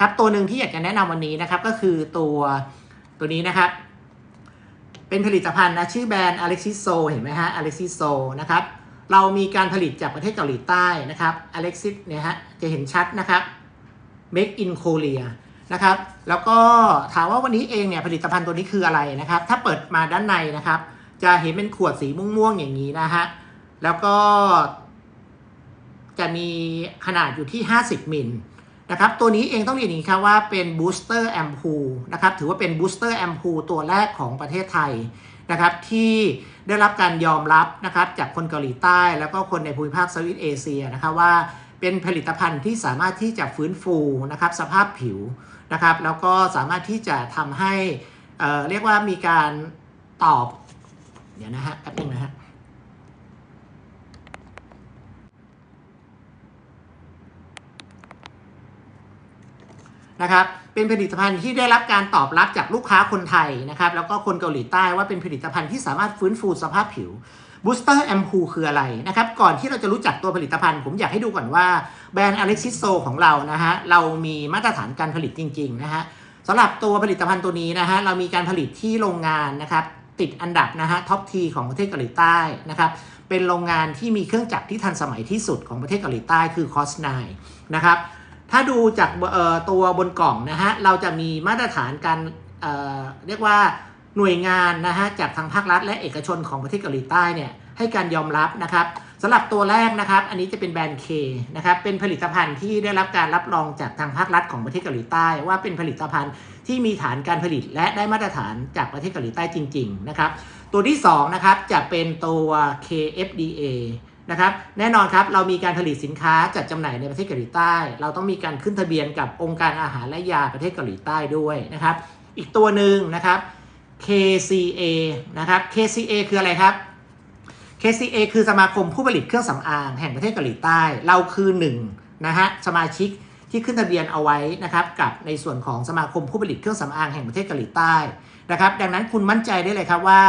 ครับตัวหนึ่งที่อยากจะแนะนำวันนี้นะครับก็คือตัวตัวนี้นะครับ เป็นผลิตภัณฑ์นะชื่อแบรนด์ Alexis So เห็นไหมฮะ Alexis So นะครับเรามีการผลิตจากประเทศเกาหลีใต้นะครับ Alexis เนี่ยฮะจะเห็นชัดนะครับ Make in Korea นะครับแล้วก็ถามว่าวันนี้เองเนี่ยผลิตภัณฑ์ตัวนี้คืออะไรนะครับ ถ้าเปิดมาด้านในนะครับ จะเห็นเป็นขวดสีม่วงๆอย่างนี้นะฮะแล้วก็จะมีขนาดอยู่ที่ 50มิล นะครับตัวนี้เองต้องเรียนอย่างนี้ครับว่าเป็นบูสเตอร์แอมพูนะครับถือว่าเป็นบูสเตอร์แอมพูตัวแรกของประเทศไทยนะครับที่ได้รับการยอมรับนะครับจากคนเกาหลีใต้ แล้วก็คนในภูมิภาคเซาท์อีสเอเชียนะครับว่าเป็นผลิตภัณฑ์ที่สามารถที่จะฟื้นฟูนะครับสภาพผิวนะครับแล้วก็สามารถที่จะทำให้เเรียกว่ามีการตอบ เดี๋ยวนะฮะแป๊บนึงนะฮะ นะครับเป็นผลิตภัณฑ์ที่ได้รับการตอบรับจากลูกค้าคนไทยนะครับแล้วก็คนเกาหลีใต้ว่าเป็นผลิตภัณฑ์ที่สามารถฟื้นฟูสภาพผิว Booster a m p o o l คืออะไรนะครับก่อนที่เราจะรู้จักตัวผลิตภัณฑ์ ผมอยากให้ดูก่อนว่าแบรนด์ Alexis So ของเรานะฮะเรามีมาตรฐานการผลิตจริงๆนะฮะสำหรับตัวผลิตภัณฑ์ตัวนี้นะฮะเรามีการผลิตที่โรงงานนะครับติดอันดับนะฮะท็อปทีของประเทศเกาหลีใต้นะครับเป็นโรงงานที่มีเครื่องจักรที่ทันสมัยที่สุดของประเทศเกาหลีใต้คือ COS9 นะครับ ถ้าดูจากตัวบนกล่องนะฮะเราจะมีมาตรฐานการเเรียกว่าหน่วยงานนะฮะจากทางภาครัฐ และเอกชนของประเทศเกาหลีใต้เนี่ยให้การยอมรับนะครับสำหรับตัวแรกนะครับ อันนี้จะเป็นแบรนด์ K นะครับเป็นผลิตภัณฑ์ที่ได้รับการรับรองจากทางภาครัฐของประเทศเกาหลีใต้ ว่าเป็นผลิตภัณฑ์ที่มีฐานการผลิตและได้มาตรฐานจากประเทศเกาหลีใต้จริง ๆ นะครับ ตัวที่2นะครับจะเป็นตัว KFDA นะครับแน่นอนครับเรามีการผลิตสินค้าจัดจำหน่ายในประเทศเกาหลีใต้ เราต้องมีการขึ้นทะเบียนกับองค์การอาหารและยาประเทศเกาหลีใต้ด้วยนะครับ อีกตัวหนึ่งนะครับ KCA นะครับ KCA คืออะไรครับ KCA คือสมาคมผู้ผลิตเครื่องสำอางแห่งประเทศเกาหลีใต้ เราคือหนึ่งนะฮะสมาชิกที่ขึ้นทะเบียนเอาไว้นะครับกับในส่วนของสมาคมผู้ผลิตเครื่องสำอางแห่งประเทศเกาหลีใต้นะครับ ดังนั้นคุณมั่นใจได้เลยครับว่า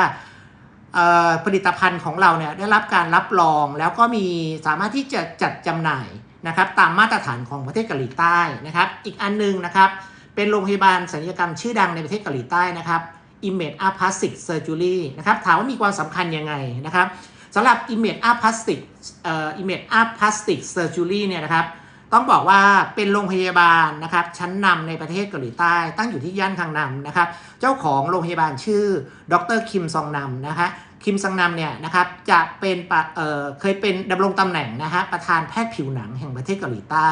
ผลิตภัณฑ์ของเราเนี่ยได้รับการรับรองแล้วก็มีสามารถที่จะจัดจำหน่ายนะครับตามมาตรฐานของประเทศเกาหลีใต้นะครับ อีกอันหนึงนะครับเป็นโรงพยาบาลศัลยกรรมชื่อดังในประเทศเกาหลีใต้นะครับ Image Art Plastic Surgery นะครับถามว่ามีความสำคัญยังไงนะครับสำหรับ Image Art Plastic เอ่อ Image a Plastic Surgery เนี่ยนะครับ ต้องบอกว่าเป็นโรงพยาบาลนะครับ ชั้นนำในประเทศเกาหลีใต้ ตั้งอยู่ที่ย่านคังนำนะครับ เจ้าของโรงพยาบาลชื่อ ดรคิมซองนำนะคะคิมซังนำเนี่ยนะครับจะเป็นปเเคยเป็นดำรงตำแหน่งนะฮะประธานแพทย์ผิวหนังแห่งประเทศเกาหลีใต้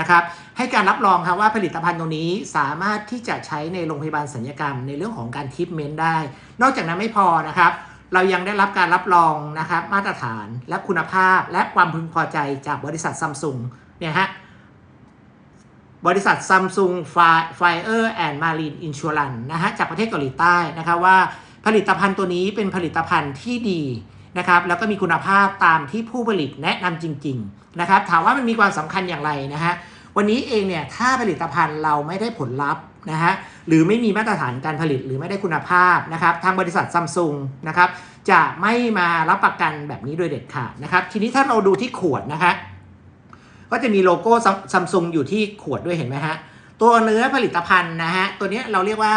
นะครับ ให้การรับรองครับว่าผลิตภัณฑ์ตรงนี้สามารถที่จะใช้ในโรงพยาบาลสัญญกรรมในเรื่องของการทิปเมนต์ได้ นอกจากนั้นไม่พอนะครับเรายังได้รับการรับรองนะครับมาตรฐานและคุณภาพและความพึงพอใจจากบริษัทซัมซุง เนี่ยฮะบริษัท Samsung Fire and Marine Insurance นะฮะจากประเทศเกาหลีใต้นะครับว่าผลิตภัณฑ์ตัวนี้เป็นผลิตภัณฑ์ที่ดีนะครับแล้วก็มีคุณภาพตามที่ผู้ผลิตแนะนำจริงๆนะครับถามว่ามันมีความสำคัญอย่างไรนะฮะวันนี้เองเนี่ยถ้าผลิตภัณฑ์เราไม่ได้ผลลัพธ์นะฮะหรือไม่มีมาตรฐานการผลิตหรือไม่ได้คุณภาพนะครับทางบริษัทซัมซุงนะครับจะไม่มารับประกันแบบนี้โดยเด็ดขาดนะครับทีนี้ถ้าเราดูที่ขวดนะคะ ก็จะมีโลโก้ซัมซุงอยู่ที่ขวดด้วยเห็นไหมฮะ ตัวเนื้อผลิตภัณฑ์นะฮะ ตัวเนี้ยเราเรียกว่า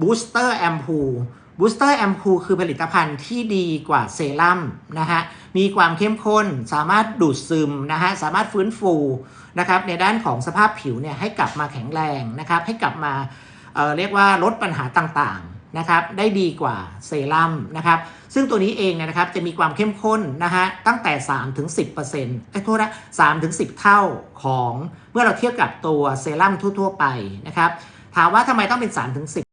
Booster a m p o o l Booster a m p o o l คือผลิตภัณฑ์ที่ดีกว่าเซรั่มนะฮะ มีความเข้มข้นสามารถดูดซึมนะฮะ สามารถฟื้นฟูนะครับในด้านของสภาพผิวเนี่ยให้กลับมาแข็งแรงนะครับ ให้กลับมาเเรียกว่าลดปัญหาต่างๆ นะครับได้ดีกว่าเซรั่มนะครับซึ่งตัวนี้เองเนี่ยนะครับจะมีความเข้มข้นนะฮะตั้งแต่ 3 ถึง 10%เอ้โทษนะ3ถึง10เท่าของเมื่อเราเทียบกับตัวเซรั่มทั่ว ๆ ไปนะครับถามว่าทำไมต้องเป็น 3 ถึง 10